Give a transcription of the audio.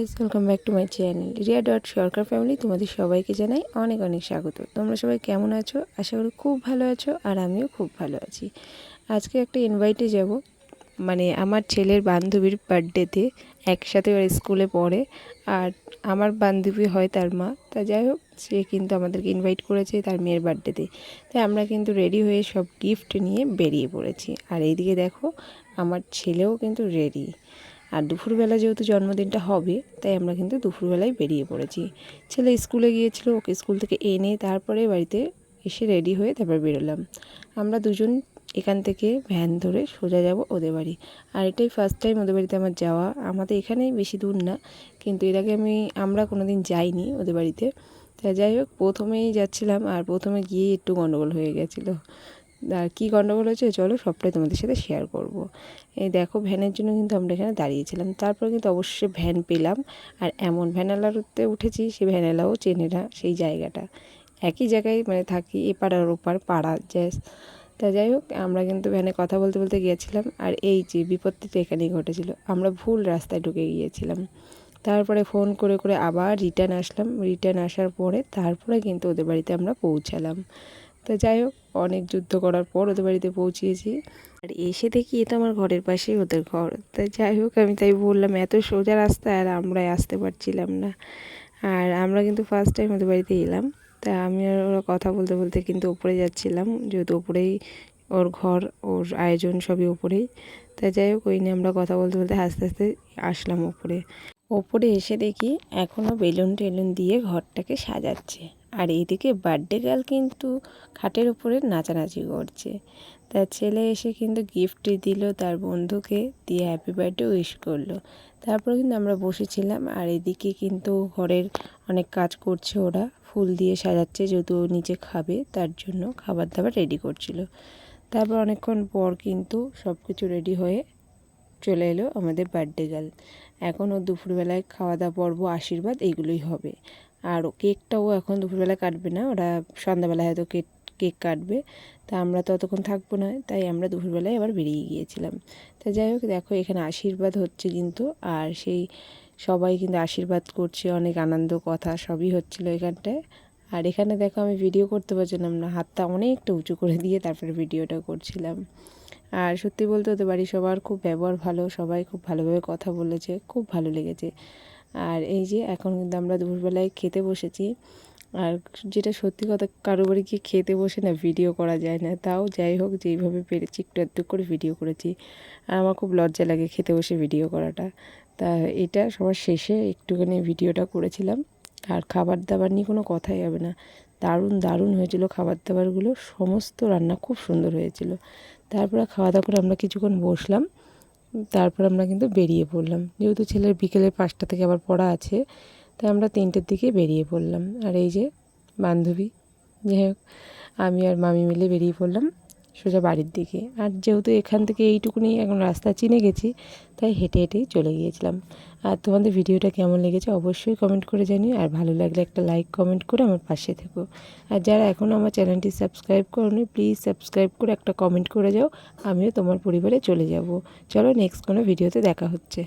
Guys welcome back to my channel Riya dot Sarkar family তোমাদের সবাইকে জানাই অনেক অনেক স্বাগত। তোমরা সবাই কেমন আছো? আশা করি খুব ভালো আছো আর আমিও খুব ভালো আছি। আজকে একটা ইনভাইটে যাব। মানে আমার ছেলের বান্ধবীর বার্থডেতে একসাথে ওরা স্কুলে পড়ে আর আমার বান্ধবী হয় তার মা। তা যাই হোক, সে কিন্তু আমাদেরকে ইনভাইট করেছে তার মেয়ের বার্থডেতে তাই আমরা কিন্তু রেডি হয়ে সব গিফট নিয়ে বেরিয়ে পড়েছি। আর এইদিকে দেখো, আমার ছেলেও কিন্তু রেডি আর দুপুরবেলা যেহেতু জন্মদিনটা হবে, তাই আমরা কিন্তু দুপুরবেলায় বেরিয়ে পড়েছি। ছেলে স্কুলে গিয়েছিল, ওকে স্কুল থেকে এনে তারপরে বাড়িতে এসে রেডি হয়ে তারপর বেরোলাম। আমরা দুজন এখান থেকে ভ্যান ধরে সোজা যাব ওদের বাড়ি। আর এটাই ফার্স্ট টাইম ওদের বাড়িতে আমার যাওয়া। আমাদের এখানেই বেশি দূর না, কিন্তু এর আগে আমি, আমরা কোনো দিন যাইনি ওদের বাড়িতে। তা যাই হোক, প্রথমেই যাচ্ছিলাম, আর প্রথমে গিয়ে একটু গণ্ডগোল হয়ে গেছিল। আর কী গণ্ডগোল হয়েছে চলো সবটাই তোমাদের সাথে শেয়ার করব। এই দেখো ভ্যানের জন্য কিন্তু আমরা এখানে দাঁড়িয়েছিলাম। তারপর কিন্তু অবশ্যই ভ্যান পেলাম। আর এমন ভ্যানালারতে উঠেছি, সে ভ্যানালাও চেনে না সেই জায়গাটা। একই জায়গায় মানে থাকি এপার আর ওপার পাড়া জ্যাস। তা যাই হোক, আমরা কিন্তু ভ্যানে কথা বলতে বলতে গিয়েছিলাম। আর এই যে বিপত্তিটা এখানেই ঘটেছিল। আমরা ভুল রাস্তায় ঢুকে গিয়েছিলাম। তারপরে ফোন করে করে আবার রিটার্ন আসলাম। রিটার্ন আসার পরে তারপরে কিন্তু ওদের বাড়িতে আমরা পৌঁছালাম। তো যাই হোক, অনেক যুদ্ধ করার পর ওদের বাড়িতে পৌঁছিয়েছি। আর এসে দেখি এটা আমার ঘরের পাশেই ওদের ঘর। তা যাই হোক, আমি তাই বললাম, এত সোজা রাস্তা আর আমরাই আসতে পারছিলাম না। আর আমরা কিন্তু ফার্স্ট টাইম ওদের বাড়িতে এলাম। তা আমি আর ওরা কথা বলতে বলতে কিন্তু ওপরে যাচ্ছিলাম, যেহেতু ওপরেই ওর ঘর, ওর আয়োজন সবই ওপরেই। তা যাই হোক, ওই নিয়ে আমরা কথা বলতে বলতে আস্তে আস্তে আসলাম ওপরে। ওপরে এসে দেখি এখনও বেলুন টেলুন দিয়ে ঘরটাকে সাজাচ্ছে। আর এইদিকে বার্থডে গার্ল কিন্তু খাটের উপরে নাচানাচি করছে। তার ছেলে এসে কিন্তু গিফট দিল তার বন্ধুকে, দিয়ে হ্যাপি বার্থডে উইশ করল। তারপর কিন্তু আমরা বসেছিলাম আর এদিকে কিন্তু ঘরের অনেক কাজ করছে ওরা। ফুল দিয়ে সাজাচ্ছে যেহেতু ও নিচে খাবে, তার জন্য খাবার দাবার রেডি করছিল। তারপর অনেকক্ষণ পর কিন্তু সব কিছু রেডি হয়ে চলে এলো আমাদের বার্থডে গার্ল এখন ও দুপুরবেলায় খাওয়া দাওয়া পর্ব, আশীর্বাদ এইগুলোই হবে। আর কেকটাও এখন দুপুরবেলা কাটবে না, ওরা সন্ধ্যাবেলায় হয়তো কেক কেক কাটবে, তা আমরা তো অতক্ষণ থাকব না, তাই আমরা দুপুরবেলায় আবার বেরিয়ে গিয়েছিলাম। তা যাই হোক, দেখো এখানে আশীর্বাদ হচ্ছে কিন্তু, আর সেই সবাই কিন্তু আশীর্বাদ করছে, অনেক আনন্দ কথা সবই হচ্ছিল এখানটায়। আর এখানে দেখো আমি ভিডিও করতে পারছিলাম না, হাতটা অনেকটা উঁচু করে দিয়ে তারপরে ভিডিওটা করছিলাম। আর সত্যি বলতে ওদের বাড়ির সবার খুব ব্যবহার ভালো, সবাই খুব ভালোভাবে কথা বলেছে, খুব ভালো লেগেছে। আর এই যে এখন কিন্তু আমরা দুপুরবেলায় খেতে বসেছি। আর যেটা সত্যি কথা, কারও বাড়ি গিয়ে খেতে বসে না ভিডিও করা যায় না। তাও যাই হোক, যেইভাবে পেরেছি, একটু একটু করে ভিডিও করেছি। আর আমার খুব লজ্জা লাগে খেতে বসে ভিডিও করাটা। তা এটা সবার শেষে একটুখানি ভিডিওটা করেছিলাম। আর খাবার দাবার নিয়ে কোনো কথাই হবে না। দারুণ দারুণ হয়েছিল খাবার দাবারগুলো সমস্ত রান্না খুব সুন্দর হয়েছিল। তারপরে খাওয়া দাওয়া করে আমরা কিছুক্ষণ বসলাম। তারপর আমরা কিন্তু বেরিয়ে পড়লাম। যেহেতু ছেলের বিকেলের পাঁচটা থেকে আবার পড়া আছে, তাই আমরা তিনটের দিকে বেরিয়ে পড়লাম। আর এই যে বান্ধবী, যাই হোক, আমি আর মামি মিলে বেরিয়ে পড়লাম। সোজা বাড়ির দিকে। আর যেহেতু এখান থেকে এইটুকুনি এখন রাস্তা চিনে গেছি, তাই হেঁটে হেঁটেই চলে গিয়েছিলাম। আর তোমাদের ভিডিওটা কেমন লেগেছে অবশ্যই কমেন্ট করে জানিও, আর ভালো লাগলে একটা লাইক কমেন্ট করে আমার পাশে থেকো। আর যারা এখনও আমার চ্যানেলটি সাবস্ক্রাইব করোনি প্লিজ সাবস্ক্রাইব করে একটা কমেন্ট করে যাও, আমিও তোমার পরিবারে চলে যাব। চলো নেক্সট কোনো ভিডিওতে দেখা হচ্ছে।